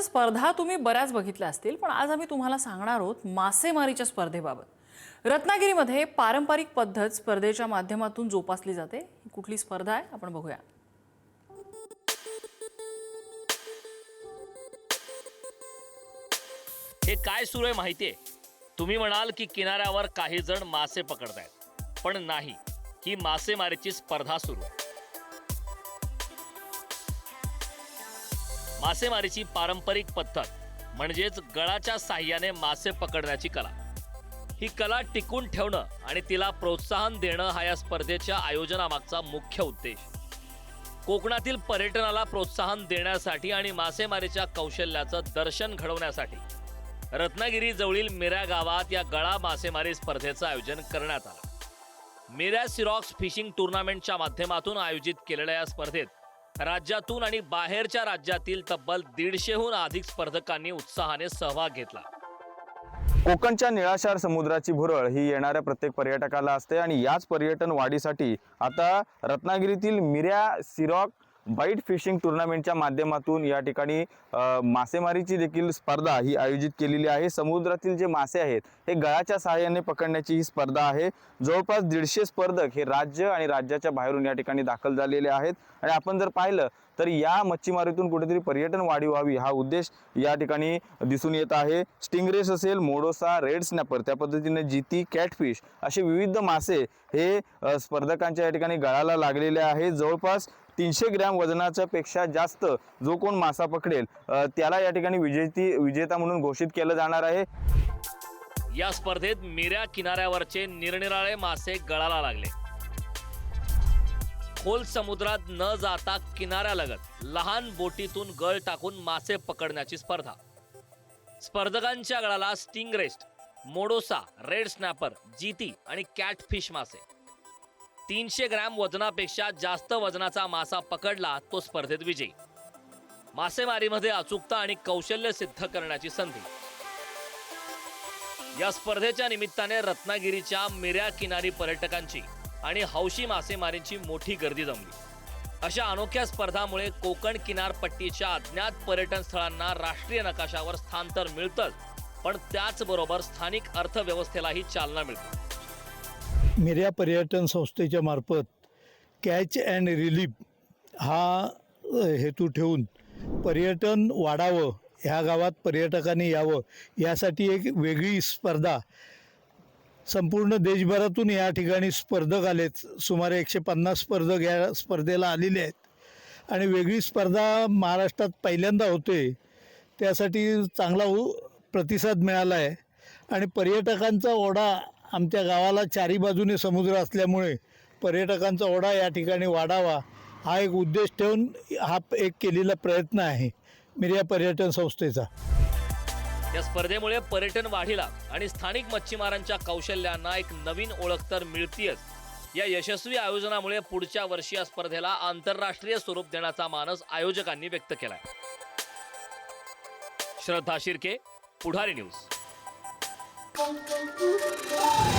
मासेमारीच्या स्पर्धा तुम्ही बऱ्याच बघितल्या असतील पण आज आम्ही तुम्हाला सांगणार आहोत मासेमारीच्या स्पर्धेबाबत. रत्नागिरीमध्ये पारंपरिक पद्धत स्पर्धेच्या माध्यमातून जोपासली जाते. कुठली स्पर्धा आहे? आपण बघूया. हे काय सुरू आहे माहितीये तुम्ही म्हणाल की किनाऱ्यावर काही जण मासे पकडतायत पण नाही. ही मासेमारीची स्पर्धा सुरू आहे. मासेमारीची पारंपरिक पद्धत म्हणजेच गळाच्या साह्याने मासे पकडण्याची कला. ही कला टिकून ठेवणं आणि तिला प्रोत्साहन देणं हा या स्पर्धेच्या आयोजनामागचा मुख्य उद्देश. कोकणातील पर्यटनाला प्रोत्साहन देण्यासाठी आणि मासेमारीच्या कौशल्याचं दर्शन घडवण्यासाठी रत्नागिरी जवळील मिऱ्या गावात या गळा मासेमारी स्पर्धेचं आयोजन करण्यात आलं. मिऱ्या सिरॉक्स फिशिंग टुर्नामेंटच्या माध्यमातून आयोजित केलेल्या या स्पर्धेत राज्यातून आणि बाहेरच्या राज्यातील तब्बल दीडशेहून अधिक स्पर्धकांनी उत्साहाने सहभाग घेतला. कोकणच्या निळाशार समुद्राची भुरळ ही येणाऱ्या प्रत्येक पर्यटकाला असते आणि याच पर्यटन वाढीसाठी आता रत्नागिरीतील मिऱ्या सिरॉक बाईट फिशिंग टुर्नामेंटच्या माध्यमातून या ठिकाणी मासेमारीची देखील स्पर्धा ही आयोजित केलेली आहे. समुद्रातील जे मासे आहेत हे गळाच्या सहाय्याने पकडण्याची ही स्पर्धा आहे. जवळपास दीडशे स्पर्धक हे राज्य आणि राज्याच्या बाहेरून या ठिकाणी दाखल झालेले आहेत. आणि आपण जर पाहिलं तर या मच्छीमारीतून कुठेतरी पर्यटन वाढी व्हावी हा उद्देश या ठिकाणी दिसून येत आहे. स्टिंगरेस असेल मोडोसा रेड स्नॅपर त्या पद्धतीने जिती कॅटफिश असे विविध मासे हे स्पर्धकांच्या या ठिकाणी गळाला लागलेले आहेत. जवळपास तीनशे ग्रॅम वजनाच्या पेक्षा जास्त जो कोण मासा पकडेल त्याला या ठिकाणी विजेती विजेता म्हणून घोषित केलं जाणार आहे. या स्पर्धेत मिऱ्या किनाऱ्यावरचे निरनिराळे मासे गळाला लागले. खोल समुद्रात न जाता किनाऱ्यालगत लहान बोटीतून गळ टाकून मासे पकडण्याची स्पर्धा. स्पर्धकांच्या गळाला स्टिंग रेस्ट मोडोसा रेड स्नॅपर जीती आणि कॅटफिश मासे. तीनशे ग्रॅम वजनापेक्षा जास्त वजनाचा मासा पकडला तो स्पर्धेत विजयी. मासेमारीमध्ये अचूकता आणि कौशल्य सिद्ध करण्याची संधी. या स्पर्धेच्या निमित्ताने रत्नागिरीच्या मिऱ्या किनारी पर्यटकांची आणि हौशी मासेमारींची मोठी गर्दी जमली. अशा अनोख्या स्पर्धामुळे कोकण किनारपट्टीच्या अज्ञात पर्यटन स्थळांना राष्ट्रीय नकाशावर स्थान तर मिळतंच पण त्याचबरोबर स्थानिक अर्थव्यवस्थेलाही चालना मिळते. मिऱ्या पर्यटन संस्थेच्या मार्फत कॅच अँड रिलीफ हा हेतू ठेवून पर्यटन वाढावं ह्या गावात पर्यटकांनी यावं यासाठी एक वेगळी स्पर्धा. संपूर्ण देशभरातून या ठिकाणी स्पर्धक आलेत. सुमारे एकशे पन्नास स्पर्धक या स्पर्धेला आलेले आहेत. आणि वेगळी स्पर्धा महाराष्ट्रात पहिल्यांदा होते. त्यासाठी चांगला उ- प्रतिसाद मिळाला आहे आणि पर्यटकांचा ओढा आमच्या गावाला चारी बाजूने समुद्र असल्यामुळे पर्यटकांचा ओढा या ठिकाणी वाढावा हा एक उद्देश ठेवून हा एक केलेला प्रयत्न आहे. मिरिया पर्यटन संस्थेचा. या स्पर्धेमुळे पर्यटन वाढीला आणि स्थानिक मच्छीमारांच्या कौशल्यांना एक नवीन ओळख तर मिळतीयच. या यशस्वी आयोजनामुळे पुढच्या वर्षी या स्पर्धेला आंतरराष्ट्रीय स्वरूप देण्याचा मानस आयोजकांनी व्यक्त केलाय. Shraddha Shirke Pudhari news. pom, pom, pom, pom.